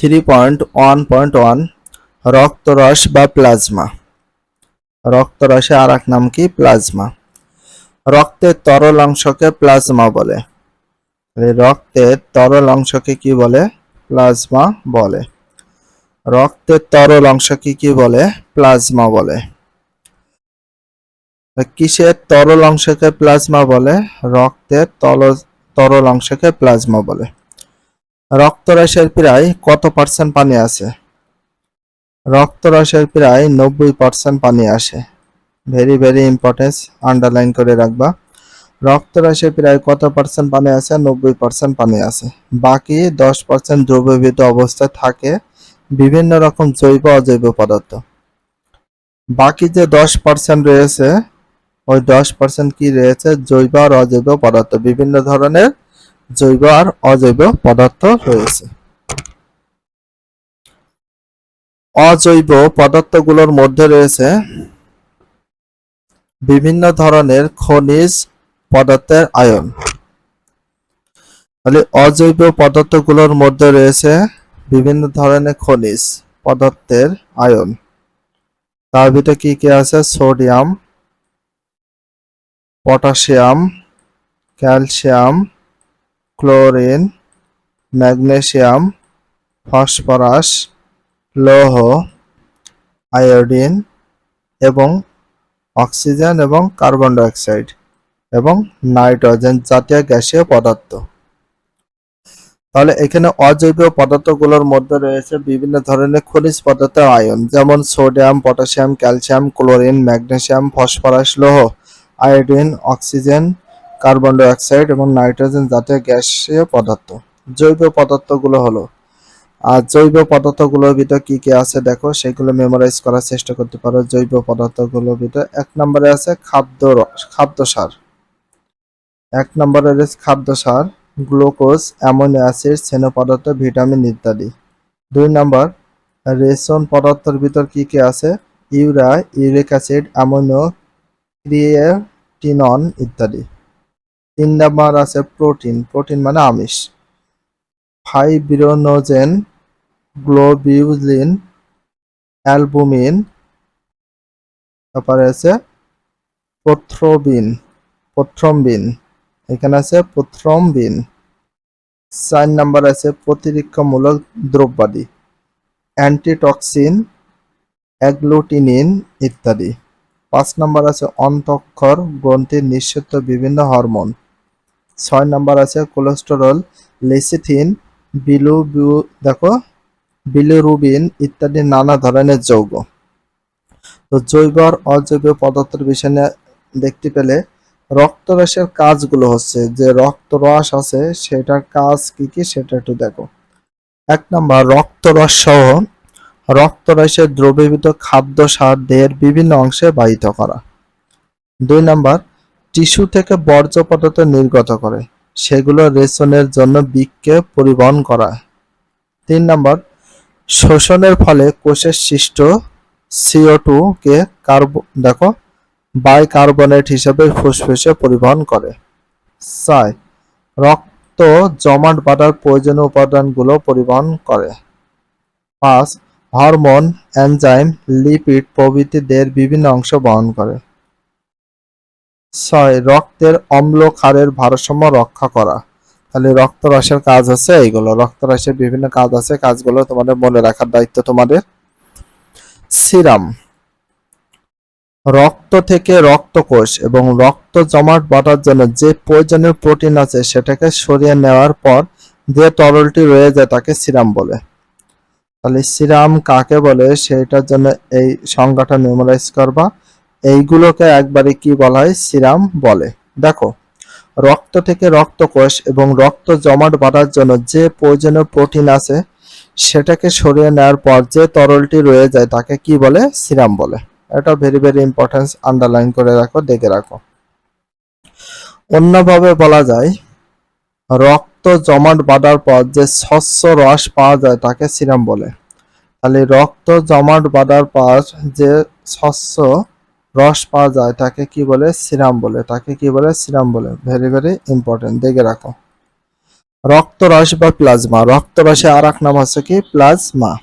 Three point one point one রক্তরস বা plasma. রক্তরসে আর এক নাম কি? প্লাজমা। রক্তের তরল অংশকে প্লাজমা বলে। রক্তের তরল অংশকে কি বলে? প্লাজমা বলে। রক্তের তরল অংশকে কি বলে? প্লাজমা বলে। কিসের তরল অংশকে প্লাজমা বলে? রক্তের তরল তরল অংশকে প্লাজমা বলে। রক্তরসের প্রায় কত পার্সেন্ট পানি আছে? রক্তরসের প্রায় নব্বই পার্সেন্ট পানি আসে। ভেরি ভেরি ইম্পর্টেন্স আন্ডারলাইন করে রাখবা। রক্তরসে প্রায় কত পার্সেন্ট পানি আছে? নব্বই পার্সেন্ট পানি আছে। বাকি দশ পার্সেন্ট দ্রবীভূত অবস্থায় থাকে বিভিন্ন রকম জৈব, অজৈব পদার্থ। বাকি যে দশ পার্সেন্ট রয়েছে, ওই দশ পার্সেন্ট কি রয়েছে? জৈব আর অজৈব পদার্থ। বিভিন্ন ধরনের জৈব আর অজৈব পদার্থ রয়েছে। অজৈব পদার্থগুলোর মধ্যে রয়েছে বিভিন্ন ধরনের খনিজ পদার্থের আয়ন। তাহলে অজৈব পদার্থগুলোর মধ্যে রয়েছে বিভিন্ন ধরনের খনিজ পদার্থের আয়ন। তার ভিতরে কি কি আছে? Sodium, potassium, calcium chlorine, magnesium, phosphorus, লৌহ, আয়োডিন এবং অক্সিজেন এবং কার্বন ডাইঅক্সাইড এবং নাইট্রোজেন জাতীয় গ্যাসীয় পদার্থ। তাহলে এখানে অজৈব পদার্থগুলোর মধ্যে রয়েছে বিভিন্ন ধরনের খনিজ পদার্থের আয়ন, যেমন sodium, potassium, calcium, chlorine, magnesium, phosphorus, লৌহ, আয়োডিন, অক্সিজেন কার্বন ডাইঅক্সাইড এবং নাইট্রোজেন জাতীয় গ্যাসীয় পদার্থ। জৈব পদার্থগুলো হলো আর জৈব পদার্থগুলোর ভিতর কি কি আছে দেখো, সেগুলো মেমোরাইজ করার চেষ্টা করতে পারো। জৈব পদার্থগুলোর ভিতর এক নম্বরে আছে খাদ্য খাদ্য সার। এক নম্বরে রয়েছে খাদ্য সার, গ্লুকোজ, অ্যামোনিয়া অ্যাসিড, স্নেহ পদার্থ, ভিটামিন ইত্যাদি। দুই নম্বর, রেশন পদার্থের ভিতর কি কি আছে? ইউরা ইউরিক অ্যাসিড অ্যামোনিও ক্রিয়েটিনন ইত্যাদি। তিন নম্বর আছে প্রোটিন প্রোটিন মানে আমিষ। ফাইব্রিনোজেন, গ্লোবিউলিন, অ্যালবুমিন, তারপরে আছে প্রথ্রোবিন, প্রথ্রম্বিন, এখানে আছে প্রথ্রম্বিন। চার নাম্বার আছে প্রতিরক্ষামূলক দ্রব্যাদি, অ্যান্টিটক্সিন, অ্যাগ্লুটিনিন ইত্যাদি। পাঁচ নাম্বার আছে অন্তঃক্ষর, গ্রন্থির নিঃসৃত বিভিন্ন হরমোন। ছয় নাম্বার আছে কোলেস্টেরল লেসিথিন বিলু দেখো বিলিরুবিন ইত্যাদি নানা ধরনের যৌগ। তো জৈব আর অজৈব পদার্থের বিষয় দেখতে পেলে রক্তরসের কাজগুলো হচ্ছে, যে রক্তরস আছে, সেটার কাজ কি কি সেটা একটু দেখো। এক নম্বর, রক্তরস সহ রক্তরসের দ্রবীভূত খাদ্য সার দেহের বিভিন্ন অংশে বাহিত করা। দুই নম্বর টিস্যু থেকে বর্জ্য পদার্থ নির্গত করে। সেগুলো রেশনের জন্য বৃক্ষে পরিবহন করা। তিন নম্বর, শোষণের ফলে কোষের সৃষ্ট সিও টু কে কার্ব দেখো, বাইকার্বনেট হিসেবে ফুসফুসে পরিবহন করে। ছয়, রক্ত জমাট বাঁধার প্রয়োজনীয় উপাদানগুলো পরিবহন করে। পাঁচ, হরমোন, এনজাইম, লিপিড প্রভৃতি দেহের বিভিন্ন অংশ বহন করে। ছয়, রক্তের অম্ল ক্ষারের ভারসাম্য রক্ষা করা। তাহলে রক্তরসের কাজ হচ্ছে এইগুলো। রক্তরসের বিভিন্ন কাজ আছে, কাজগুলো তোমাদের মনে রাখার দায়িত্ব তোমাদের। সিরাম। রক্ত থেকে রক্তকোষ এবং রক্ত জমাট বাঁধার জন্য যে প্রয়োজনীয় প্রোটিন আছে সেটাকে সরিয়ে নেওয়ার পর যে তরলটি রয়ে যায় তাকে সিরাম বলে। তাহলে সিরাম কাকে বলে? সেটার জন্য এই সংজ্ঞাটা মেমোরাইজ করবা। এইগুলোকে একবারে কি বলা হয়? সিরাম বলে। দেখো, রক্ত থেকে রক্তকোষ এবং রক্ত জমাট বাঁধার জন্য যে প্রয়োজনীয় প্রোটিন আছে, সেটাকে সরিয়ে নেওয়ার পর যে তরলটি রয়ে যায়, তাকে কি বলে? সিরাম বলে। এটা ভেরি ভেরি ইম্পর্টেন্স আন্ডারলাইন করে রাখো, দেখে রাখো। অন্যভাবে বলা যায়, রক্ত জমাট বাঁধার পর যে স্বচ্ছ রস পাওয়া যায়, তাকে সিরাম বলে। তাহলে রক্ত জমাট বাঁধার পর যে স্বচ্ছ রস পাওয়া যায় তাকে কি বলে? সিরাম বলে। তাকে কি বলে? সিরাম বলে। ভেরি ভেরি ইম্পর্টেন্ট দেখে রাখো। রক্তরস বা প্লাজমা। রক্তরসে আর এক নাম হচ্ছে কি? প্লাজমা।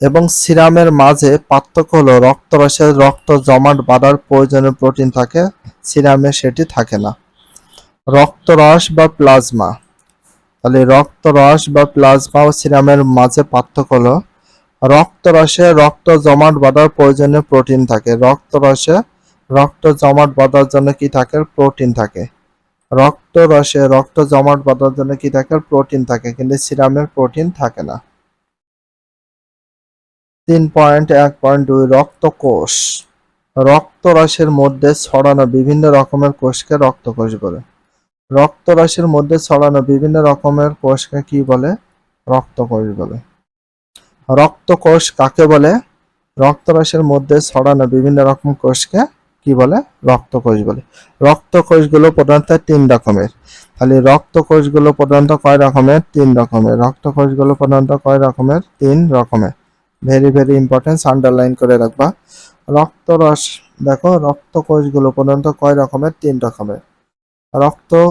এবং সিরামের মাঝে পার্থক্য হলো রক্তরসে রক্ত জমাট বাঁধার প্রয়োজনীয় প্রোটিন থাকে, সিরামে সেটি থাকে না। রক্তরস বা প্লাজমা। তাহলে রক্তরস বা প্লাজমা ও সিরামের মাঝে পার্থক্য হলো রক্তরসে রক্ত জমাট বাঁধার প্রয়োজনীয় প্রোটিন থাকে। রক্তরসে রক্ত জমাট বাঁধার জন্য কি থাকে? প্রোটিন থাকে। রক্তরসে রক্ত জমাট বাঁধার জন্য কি থাকে? প্রোটিন থাকে, কিন্তু সিরামের প্রোটিন থাকে না। তিন পয়েন্ট, এক পয়েন্ট দুই, রক্তকোষ। রক্তরসের মধ্যে ছড়ানো বিভিন্ন রকমের কোষকে রক্তকোষ বলে। রক্তরসের মধ্যে ছড়ানো বিভিন্ন রকমের কোষকে কি বলে? রক্তকোষ বলে। রক্তকোষ কাকে বলে? রক্তরসের মধ্যে ছড়ানো বিভিন্ন রকম কোষকে কি বলে? রক্তকোষ বলে। রক্তকোষগুলো প্রধানত তিন রকমের। তাহলে রক্তকোষগুলো প্রধানত কয় রকমের? তিন রকমের। রক্তকোষগুলো প্রধানত কয় রকমের? তিন রকমের। ভেরি ভেরি ইম্পর্টেন্স আন্ডারলাইন করে রাখবা। রক্তরস, দেখো, রক্তকোষগুলো প্রধানত কয় রকমের? তিন রকমের। রক্ত